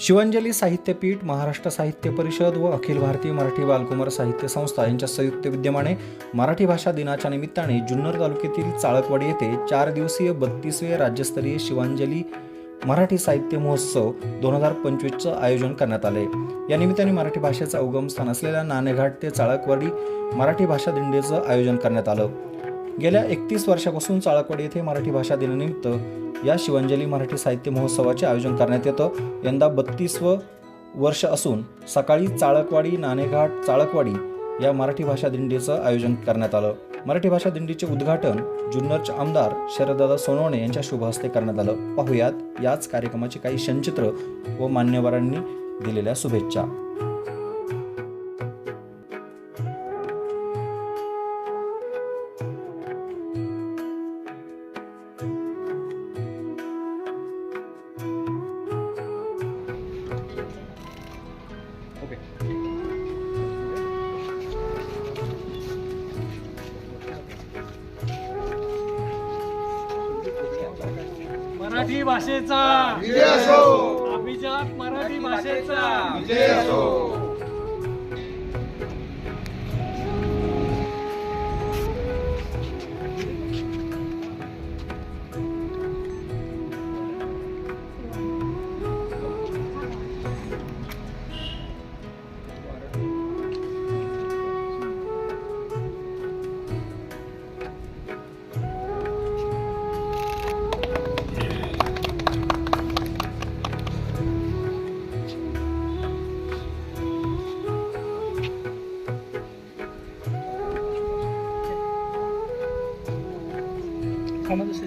शिवांजली साहित्यपीठ महाराष्ट्र साहित्य परिषद व अखिल भारतीय मराठी बालकुमार साहित्य संस्था यांच्या संयुक्त विद्यमाने मराठी भाषा दिनाच्या निमित्ताने जुन्नर तालुक्यातील चाळकवाडी येथे चार दिवसीय बत्तीसवे राज्यस्तरीय शिवांजली मराठी साहित्य महोत्सव दोन हजार पंचवीसचं आयोजन करण्यात आले. या निमित्ताने मराठी भाषेचा उगमस्थान असलेल्या नाणेघाट ते चाळकवाडी मराठी भाषा दिंडीचं आयोजन करण्यात आलं. गेल्या एकतीस वर्षापासून चाळकवाडी येथे मराठी भाषा दिनानिमित्त या शिवांजली मराठी साहित्य महोत्सवाचे आयोजन करण्यात येतं. यंदा बत्तीसवं वर्ष असून सकाळी चाळकवाडी नाणेघाट चाळकवाडी या मराठी भाषा दिंडीचं आयोजन करण्यात आलं. मराठी भाषा दिंडीचे उद्घाटन जुन्नरचे आमदार शरददादा सोनवणे यांच्या शुभ हस्ते करण्यात आलं. पाहुयात याच कार्यक्रमाची काही क्षणचित्र व मान्यवरांनी दिलेल्या शुभेच्छा. भाषेचा. अभिजात मराठी भाषेचा. 好吗这是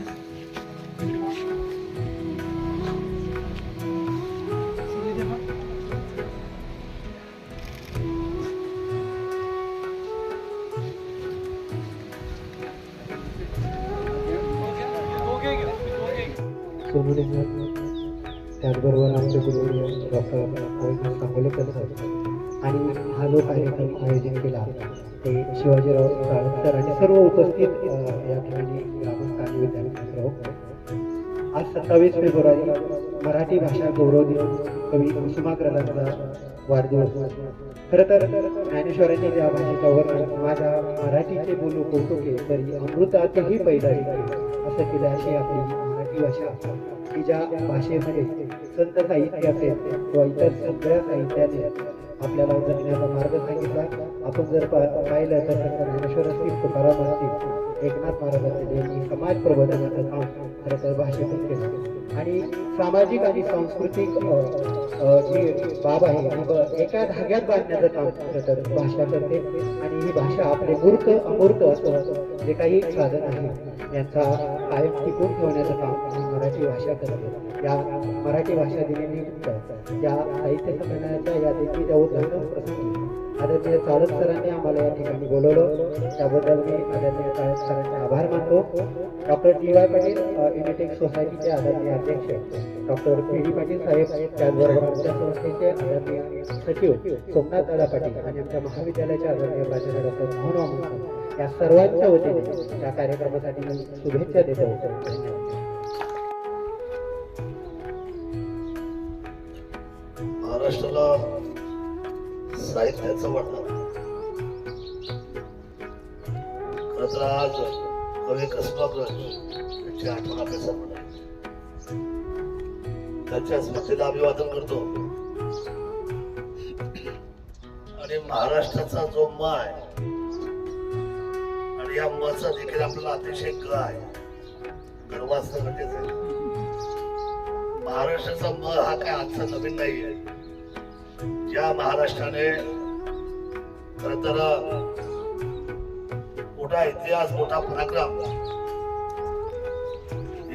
सर आणि सर्व उपस्थित या ठिकाणी ग्रामस्थ आणि विद्यार्थी आज सत्तावीस फेब्रुवारी मराठी भाषा गौरव दिन कवी कुसुमाग्रजांचा वाढदिवस. खरं तर ज्ञानेश्वरांनी ज्या भाषेचा वर्णन माझ्या मराठीचे बोलू कौतुके तरी अमृतातही पैदा असं केलं अशी आपली मराठी भाषा की ज्या भाषेमध्ये संत साहित्य असेल किंवा इतर सगळ्या साहित्याने आपल्याला जगण्याचा मार्ग सांगितला आपण जर पा- पाहिलं तर संत ज्ञानेश्वर असतील तुकाराम असतील एकनाथ महाराज असतील यांनी समाज प्रबोधनाचं काम खरं तर भाषेतून केलं. आणि सामाजिक आणि सांस्कृतिक जी बाब आहे एका धाग्यात बांधण्याचं काम खरं तर भाषा करते. आणि ही भाषा आपले मूर्त अमूर्त असं जे काही साधन आहे यांचा कायम टिकून ठेवण्याचं काम मराठी भाषा करते. या मराठी भाषा दिलेली या साहित्य संमेलनाच्या या देखील उद्घाटन प्रसंगी आदरणीय चाळक सरांनी आम्हाला या ठिकाणी बोलवलं. त्याबद्दल मी आदरणीय चाळक सरांचे आभार मानतो. डॉक्टर डी वाय पाटील अ, युनिटेक सोसायटीचे आदरणीय अध्यक्ष डॉक्टर पी डी पाटील साहेब त्याचबरोबर आमच्या संस्थेचे आदरणीय सचिव सोमनाथ दादा पाटील आणि आमच्या महाविद्यालयाचे आदरणीय प्राचार्य डॉक्टर मोहन या सर्वांच्या वतीने या कार्यक्रमासाठी मी शुभेच्छा देतो. धन्यवाद. राहील वर्णन खरं तर आज कवी कसबाग्रज यांची आठवण आपल्या सर्वांना त्यांच्या स्मृतीला अभिवादन करतो. आणि महाराष्ट्राचा जो माय आहे आणि या मचा देखील आपल्याला अतिशय काय आहे. गर्व गरजेचं आहे म्हणजे महाराष्ट्राचा म हा काय आजचा नवीन नाही आहे ज्या महाराष्ट्राने खर तर मोठा इतिहास मोठा पराक्रम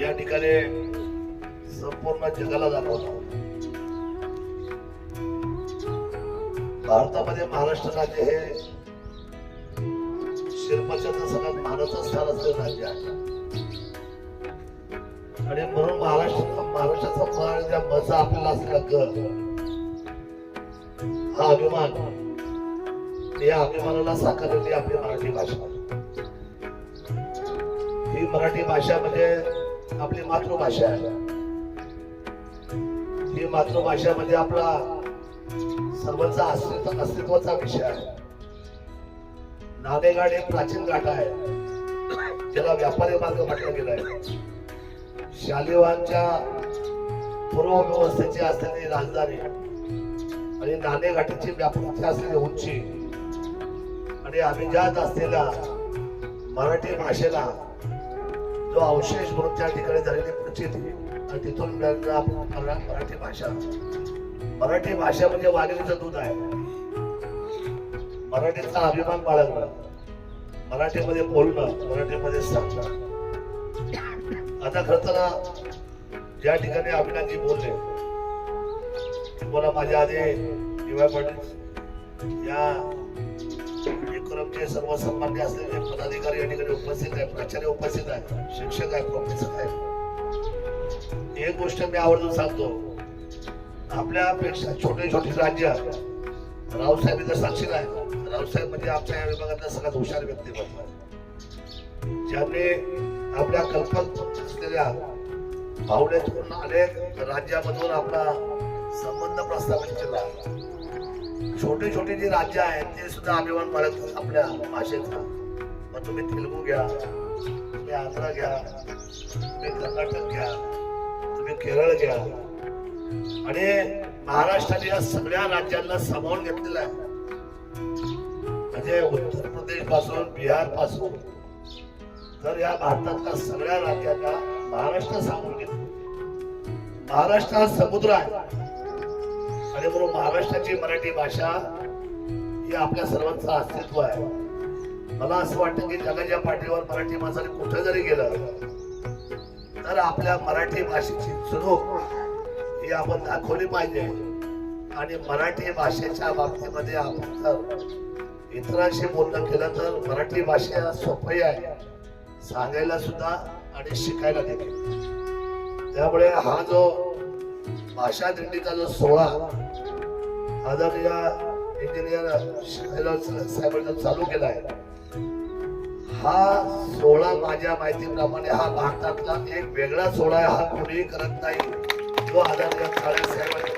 या ठिकाणी संपूर्ण जगाला दाखवला. भारतामध्ये महाराष्ट्र राज्य हे शिल्पाच्या सगळ्यात मानाचं स्थान असलेलं राज्य आहे. आणि म्हणून महाराष्ट्र महाराष्ट्राचा मान मजा आपल्याला असलेला ग हा अभिमान. या अभिमानाला साकारलेली आपली मराठी भाषा. ही मराठी भाषा म्हणजे आपली मातृभाषा आहे. ही मातृभाषा म्हणजे आपला सर्वांचा अस्तित्व अस्तित्वाचा विषय आहे. नाणेघाट एक प्राचीन घाट आहे. ज्याला व्यापारी मार्ग म्हटलं गेलं आहे. शालिवांच्या पूर्व व्यवस्थेची असलेली राजधानी आणि नाणेघाटीची व्यापकची असलेली उंची आणि अभिजात असलेल्या मराठी भाषेला जो अवशेष म्हणून त्या ठिकाणी झालेली प्रचित आणि तिथून मिळालेला मरा- मराठी भाषा. मराठी भाषा म्हणजे वाघिणीचं दूध आहे. मराठीचा अभिमान बाळगणं मराठीमध्ये बोलणं मराठीमध्ये सांगणं. आता खरं तर ज्या ठिकाणी अभिनाजी बोलले मला माझ्या आधी दिवाय पाटील या विक्रमचे सर्व सन्मान्य असलेले पदाधिकारी या ठिकाणी उपस्थित आहे प्राचार्य उपस्थित आहे शिक्षक आहे प्रोफेसर आहे एक गोष्ट मी आवर्जून सांगतो. आपल्यापेक्षा छोटे छोटे राज्य रावसाहेब इथं साक्षी आहे रावसाहेब म्हणजे आमच्या या विभागातला सगळ्यात हुशार व्यक्तिमत्व आहे. ज्यांनी आपल्या कल्पक असलेल्या भावनेतून अनेक राज्यामधून आपला संबंध प्रस्थापित केला. छोटे छोटे जे राज्य आहेत ते सुद्धा अभिमान बाळगतात आपल्या भाषेचा मग तुम्ही तेलगू घ्या तुम्ही आंध्र घ्या तुम्ही कर्नाटक घ्या तुम्ही केरळ घ्या. आणि महाराष्ट्राने या सगळ्या राज्यांना सामावून घेतलेलं आहे. म्हणजे उत्तर प्रदेशपासून बिहारपासून तर या भारतातल्या सगळ्या राज्यांना महाराष्ट्र सामावून घेतलं महाराष्ट्र हा समुद्र आहे. आणि म्हणून महाराष्ट्राची मराठी भाषा ही आपल्या सर्वांचं अस्तित्व आहे. मला असं वाटतं की जगाच्या पाठीवर मराठी माणसाने कुठं जरी गेलं तर आपल्या मराठी भाषेची चुणूक ही आपण दाखवली पाहिजे. आणि मराठी भाषेच्या बाबतीमध्ये आपण जर इतरांशी बोलणं केलं तर मराठी भाषा सोपी आहे. सांगायला सुद्धा आणि शिकायला देखील. त्यामुळे हा जो भाषा दिंडीचा जो सोहळा आदरणीय इंजिनियर साहेबांनी चालू केला आहे हा सोहळा माझ्या माहितीप्रमाणे हा भारतातला एक वेगळा सोहळा आहे हा कोणीही करत नाही. जो आदरणीय काळे साहेबांनी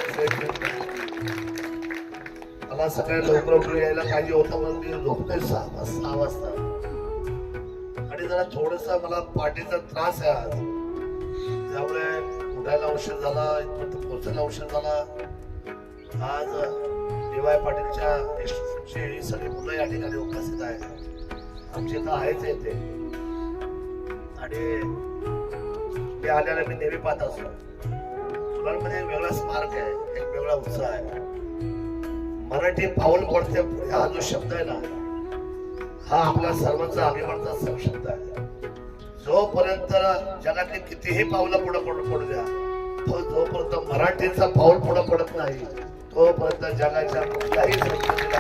मला सगळ्या लवकर उठून यायला पाहिजे होतं म्हणून मी झोपतोय सहा वाजता सहा वाजता. आणि जरा थोडस मला पाठीचा त्रास आहे आज. त्यामुळे उठायला उशीर झाला पोचायला उशीर झाला. आज डी वाय पाटीलच्या इन्स्टिट्यूटची सगळी मुलं या ठिकाणी उपस्थित आहेत. आमचे इथं आहेच येते आणि मी आल्याला मी नेहमी पाहत असतो. मुलांमध्ये एक वेगळा स्मारक आहे एक वेगळा उत्साह आहे. मराठी पाऊल पडते हा जो शब्द आहे ना हा आपल्या सर्वांचा अभिमानचा शब्द आहे. जोपर्यंत जगातले कितीही पावलं पुढे पडू पडू द्या जोपर्यंत मराठीचा पाऊल पुढे पडत नाही. तोपर्यंत जगाच्या कुठल्याही संस्कृतीला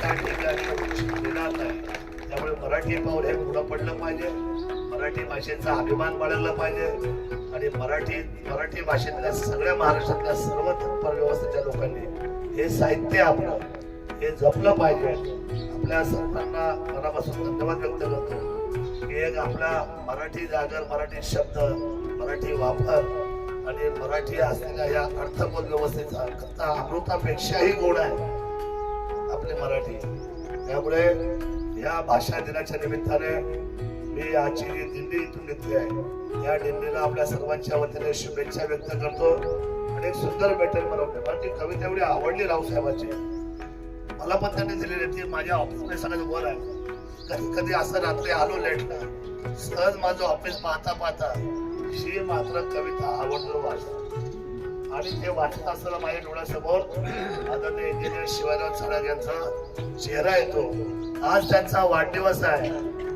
त्या ठिकाणी मिळणार नाही. त्यामुळे मराठी पाऊल हे पुढं पडलं पाहिजे. मराठी भाषेचा अभिमान वाढवला पाहिजे. आणि मराठी मराठी भाषेतल्या सगळ्या महाराष्ट्रातल्या सर्व तत्पर व्यवस्थेच्या लोकांनी हे साहित्य आपलं हे जपलं पाहिजे. आपल्या सर्वांना मनापासून धन्यवाद व्यक्त करतो. की एक आपला मराठी जागर मराठी शब्द मराठी वापर आणि मराठी असलेल्या या अर्थबोध व्यवस्थेचा कथा अमृतापेक्षाही गोड आहे. आपली मराठी. त्यामुळे या भाषा दिनाच्या निमित्ताने मी आजची दिंडी इथून घेतली आहे. या दिंडीला आपल्या सर्वांच्या वतीने शुभेच्छा व्यक्त करतो. आणि एक सुंदर बॅटल बनवते मला ती कविता एवढी आवडली रावसाहेबांची मला पण त्यांनी दिलेली ती माझ्या ऑफिसमध्ये सगळ्यात वर आहे. कधी कधी असं रात्री आलो लेटला सहज माझं ऑफिस पाहता पाहता ही मात्र कविता आवडतो वाचतो आणि ते वाचत असताना माझ्या डोळ्यासमोर आदरणीय इंजिनियर शिवाजीराव चढाग यांचा चेहरा येतो. आज त्यांचा वाढदिवस आहे.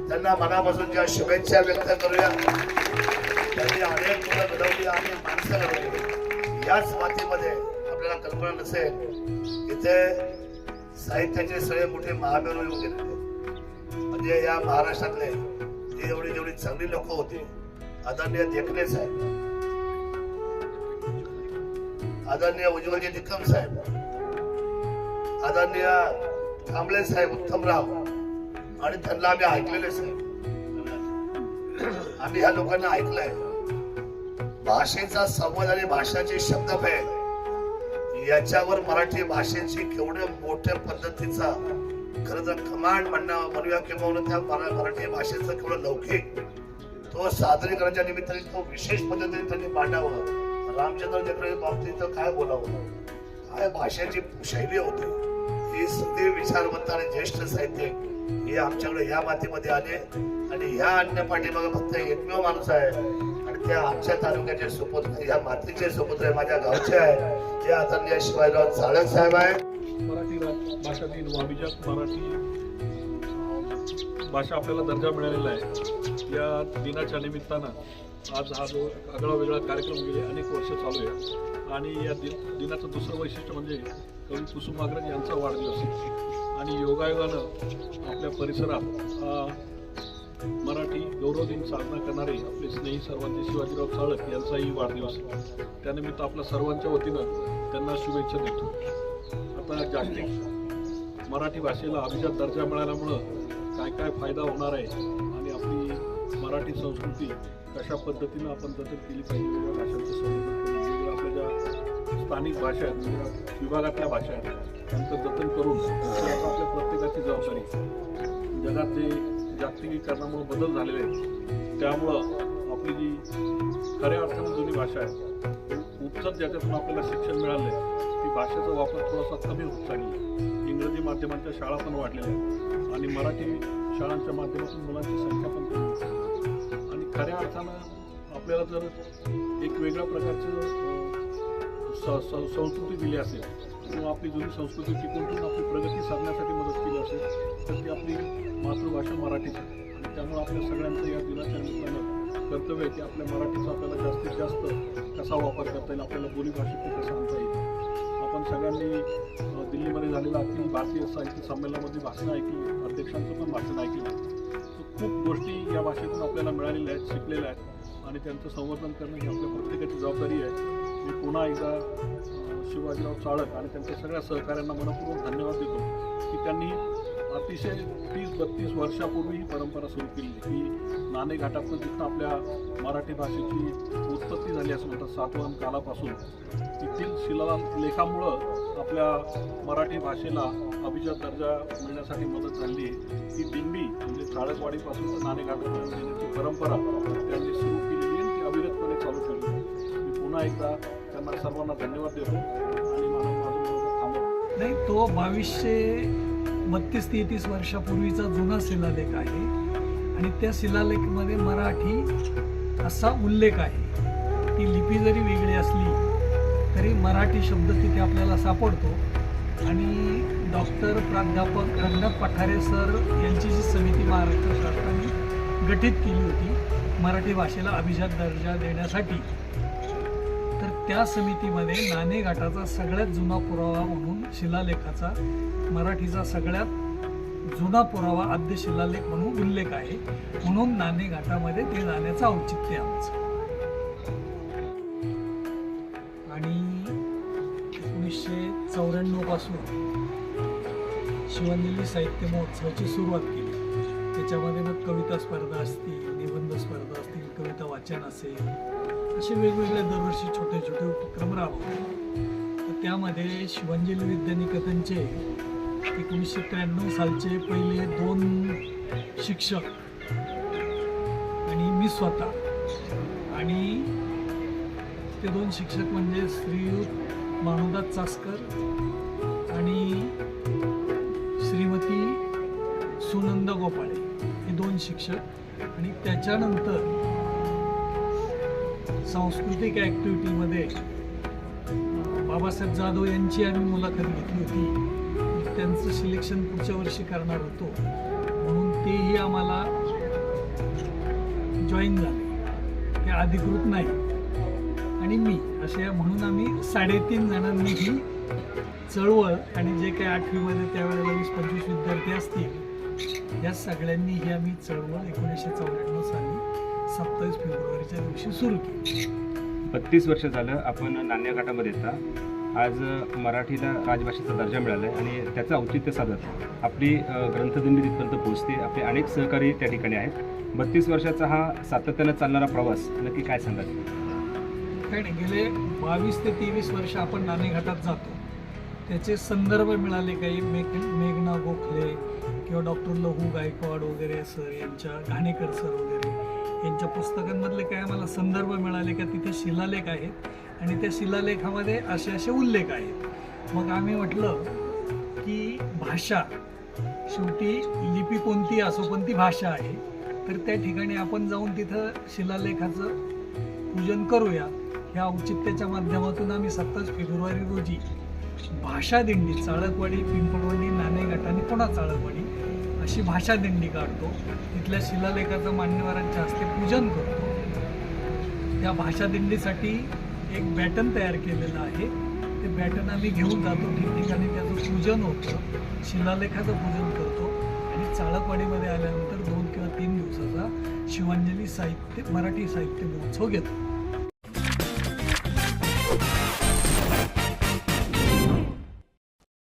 त्यांना मनापासून ज्या शुभेच्छा व्यक्त करूया त्यांनी अनेक मुलं घडवली आणि माणसं घडवली. याच मातीमध्ये आपल्याला कल्पना नसेल इथे साहित्याचे सगळे मोठे महामेरू येऊन गेले म्हणजे या महाराष्ट्रातले जे एवढी जेवढी चांगली लोक होती आदरणीय देखणे साहेब. आदरणीय उज्ज्वलजी निकम साहेब. आदरणीय थांबले साहेब उत्तमराव आणि त्यांना आम्ही ऐकलेले साहेब. आम्ही ह्या लोकांना ऐकलंय. भाषेचा संवाद आणि भाषाचे शब्दभेद याच्यावर मराठी भाषेची केवढ्या मोठ्या पद्धतीचा खरं तर कमांड म्हणणं म्हणूया किंवा त्या मराठी भाषेचं केवढं लौकिक तो सादरीकरणाच्या निमित्ताने तो विशेष पद्धतीने त्यांनी मांडावं रामचंद्र जगडे बाबतीत काय बोलावं? काय भाषेची शैली होती? ही सगळे विचारवंत आणि ज्येष्ठ साहित्यिक हे आमच्याकडे ह्या मातीमध्ये आले. आणि ह्या अन्य पाठीमागे फक्त एकमेव माणूस आहे. आणि त्या आमच्या तालुक्याचे सुपुत्र ह्या मातीचे सुपुत्र आहे, माझ्या गावचे आहे. ते आदरणीय शिवाजीराव चाळक साहेब आहे मराठी रा- मराठी भाषा आपल्याला दर्जा मिळालेला आहे. या दिनाच्या निमित्तानं आज हा जो आगळा वेगळा कार्यक्रम गेले अनेक वर्ष चालू आहे. आणि या दिन दिनाचं दुसरं वैशिष्ट्य म्हणजे कवी कुसुमाग्रज यांचा वाढदिवस आहे. आणि योगायोगानं आपल्या परिसरात मराठी गौरव दिन साजरा करणारे आपले स्नेही सर्वांचे शिवाजीराव चाळक यांचाही वाढदिवस त्यानिमित्त आपल्या सर्वांच्या वतीनं त्यांना शुभेच्छा देतो. आता जागतिक मराठी भाषेला अभिजात दर्जा मिळाल्यामुळं काय काय फायदा होणार आहे? मराठी संस्कृती कशा पद्धतीनं आपण जतन केली पाहिजे वेगवेगळ्या भाषांचं संवर्धन वेगवेगळ्या आपल्या ज्या स्थानिक भाषा आहेत विभागातल्या भाषा आहेत त्यांचं जतन करून आपल्या प्रत्येकाची जबाबदारी जगात जे जागतिकीकरणामुळे बदल झालेले आहेत त्यामुळं आपली जी खऱ्या अर्थानं जुनी भाषा आहे उपचार ज्याच्यातून आपल्याला शिक्षण मिळालं आहे ती भाषेचा वापर थोडासा कमी होत चालली इंग्रजी माध्यमांच्या शाळा पण वाढलेल्या आहेत आणि मराठी शाळांच्या माध्यमातून मुलांची संख्या पण कमी होत खऱ्या अर्थानं आपल्याला जर एक वेगळ्या प्रकारचं स- संस्कृती दिली असेल किंवा आपली जुनी संस्कृती टिकून ठेवून आपली प्रगती साधण्यासाठी मदत केली असेल तर ती आपली मातृभाषा मराठीच आणि त्यामुळे आपल्या सगळ्यांचं या दिनाच्या निमित्तानं कर्तव्य आहे की आपल्या मराठीचा आपल्याला जास्तीत जास्त कसा वापर करता येईल आपल्याला बोलीभाषेत कसं आणता येईल. आपण सगळ्यांनी दिल्लीमध्ये झालेलं अखिल भारतीय साहित्य संमेलनामध्ये भाषण ऐकली अध्यक्षांचं पण भाषण ऐकलं. खूप गोष्टी या भाषेतून आपल्याला मिळालेल्या आहेत शिकलेल्या आहेत. आणि त्यांचं संवर्धन करणं ही आपल्या प्रत्येकाची जबाबदारी आहे. मी पुन्हा एकदा शिवाजीराव चाळक आणि त्यांच्या सगळ्या सहकाऱ्यांना मनपूर्वक धन्यवाद देतो की त्यांनी अतिशय तीस बत्तीस वर्षापूर्वी ही परंपरा सुरू केली. की नाणे घाटातनं जिथं आपल्या मराठी भाषेची उत्पत्ती झाली असं म्हणतात सातवन कालापासून तेथील शिलालेखामुळं आपल्या मराठी भाषेला अभिजात दर्जा मिळण्यासाठी मदत झाली. आहे ती दिंडी म्हणजे चाळकवाडीपासून तर नाणेघाटापर्यंत परंपरा त्यांनी सुरू केलेली आहे ती अविरतपणे चालू ठेवली मी पुन्हा एकदा त्यांना सर्वांना धन्यवाद देतो आणि मला नाही तो बावीसशे बत्तीस तेहतीस वर्षापूर्वीचा जुना शिलालेख आहे आणि त्या शिलालेखमध्ये मराठी असा उल्लेख आहे. ती लिपी जरी वेगळी असली तरी मराठी शब्द तिथे आपल्याला सापडतो. आणि डॉक्टर प्राध्यापक रंगनाथ पठारे सर यांची जी समिती महाराष्ट्र शासनाने गठीत केली होती मराठी भाषेला अभिजात दर्जा देण्यासाठी तर त्या समितीमध्ये नाणेघाटाचा सगळ्यात जुना पुरावा म्हणून शिलालेखाचा मराठीचा सगळ्यात जुना पुरावा आद्य शिलालेख म्हणून उल्लेख आहे. म्हणून नाणेघाटामध्ये ते जाण्याचं औचित्य आमचं. एकोणीसशे चौऱ्याण्णवपासून साहित्य महोत्सवाची सुरुवात केली. त्याच्यामध्ये मग कविता स्पर्धा असतील निबंध स्पर्धा असतील कविता वाचन असेल असे वेगवेगळे दरवर्षी छोटे छोटे उपक्रम राबवले. तर त्यामध्ये शिवंजली विद्यानिकेतनचे एकोणीसशे त्र्याण्णव सालचे पहिले दोन शिक्षक आणि मी स्वतः. आणि ते दोन शिक्षक म्हणजे श्रीयुत मानवदास चासकर आणि श्रीमती सुनंद गोपाळे हे दोन शिक्षक. आणि त्याच्यानंतर सांस्कृतिक ॲक्टिव्हिटीमध्ये बाबासाहेब जाधव यांची आम्ही मुलाखत घेतली होती. त्यांचं सिलेक्शन पुढच्या वर्षी करणार होतो. म्हणून तेही आम्हाला जॉईन झाले. ते अधिकृत नाही. आणि मी असे म्हणून आम्ही साडेतीन जणांनी ही चळवळ आणि जे काही आठवीमध्ये त्यावेळेला वीस पंचवीस विद्यार्थी असतील या सगळ्यांनी ही आम्ही चळवळ एकोणीसशे चौऱ्याण्णव साली सत्तावीस फेब्रुवारीच्या दिवशी सुरू केली. बत्तीस वर्ष झालं आपण नाण्याघाटामध्ये येता. आज मराठीला राजभाषेचा दर्जा मिळाला आहे आणि त्याचं औचित्य साधत आपली ग्रंथदिंडी तिथपर्यंत पोहोचते. आपले अनेक सहकारी त्या ठिकाणी आहेत. बत्तीस वर्षाचा हा सातत्यानं चालणारा प्रवास नक्की काय सांगाल? काय नाही गेले बावीस ते तेवीस वर्ष आपण नाणेघाटात जातो. त्याचे संदर्भ मिळाले काही. मेघ मेघना गोखले किंवा डॉक्टर लहू गायकवाड वगैरे सर यांच्या घाणेकर सर वगैरे यांच्या पुस्तकांमधले काय आम्हाला संदर्भ मिळाले का तिथे शिलालेख आहेत. आणि त्या शिलालेखामध्ये असे असे उल्लेख आहेत. मग आम्ही म्हटलं की भाषा शेवटी लिपी कोणती असो पण ती भाषा आहे. तर त्या ठिकाणी आपण जाऊन तिथं शिलालेखाचं पूजन करूया. ह्या औचित्याच्या माध्यमातून आम्ही सत्तावीस फेब्रुवारी रोजी भाषा दिंडी चाळकवाडी पिंपळवाडी नाणेघाट आणि पुन्हा चाळकवाडी अशी भाषा दिंडी काढतो. तिथल्या शिलालेखाचं मान्यवरांच्या हस्ते पूजन करतो. त्या भाषा दिंडीसाठी एक बॅटन तयार केलेलं आहे. ते बॅटन आम्ही घेऊन जातो. ठिकठिकाणी त्याचं पूजन होतं. शिलालेखाचं पूजन करतो. आणि चाळकवाडीमध्ये आल्यानंतर दोन किंवा तीन दिवसाचा शिवांजली साहित्य मराठी साहित्य महोत्सव घेतो.